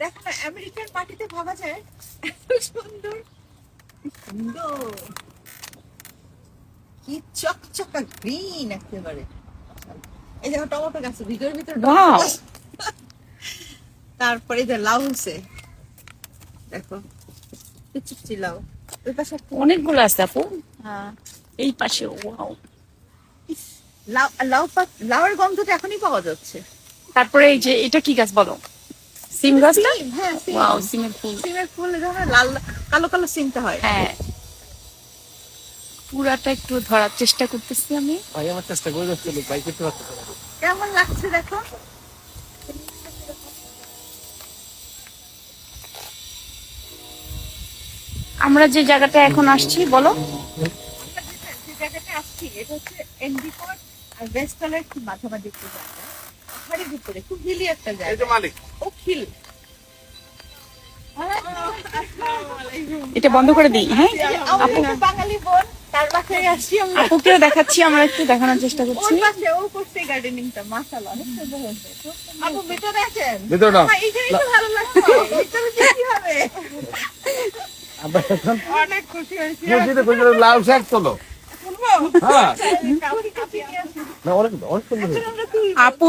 দেখো না আমেরিকান মাটিতে ভাবা যায়। এত সুন্দর। সুন্দর। কি চকচকা গ্রিন একেবারে। এই দেখো টমেটো গাছ ভিডিওর ভিতরে! তারপরে যে লাউ হচ্ছে দেখো চুচি লাউ। ওই পাশে অনেকগুলো আছে আপু। হ্যাঁ। এই পাশে ওয়াও লাউ লাউ লাউয়ের গন্ধটা এখনই পাওয়া যাচ্ছে। তারপরে এই যে এটা কি গাছ বলো? সিম গাছটা? হ্যাঁ ওয়াও সিমের ফুল। সিমের ফুল লাল কালো কালো সিমটা হয়। হ্যাঁ। পুরাটা একটু ধরার চেষ্টা করতেছি আমি। ভাই আমার চেষ্টা করে যাচ্ছে লোক ভাই করতে পারতেছে কেমন লাগছে দেখো? আমরা যে জায়গাটা এখন আসছি বলো। যে- জায়গাটা আসছি এটা হচ্ছে এনডিকট আর ওয়েস্টালের খুব মাঝামাঝি একটু জায়গা। পাহাড়ের উপরে খুব হিলি একটা জায়গা। মালিক। ও হিল এটা বন্ধ করে দিই হ্যাঁ? বাঙালি বোন তার বাসায় আসছি আমরা। আপুকে দেখাচ্ছি আমরা একটু দেখানোর চেষ্টা করছি। ওর পাশে ও করছে গার্ডেনিংটা মাশাআল্লাহ অনেক সুন্দর হয়েছে। আপু ভিতরে আছেন? ভিতরে নাও। আমার তো ভালো লাগছে। ভিতরে কি হবে? আমরা এখন? অনেক খুশি হয়েছি। মসজিদে কইছিল লাল শাক তোলো। হ্যাঁ। না অনেক অনেক সুন্দর তুলবো। আপু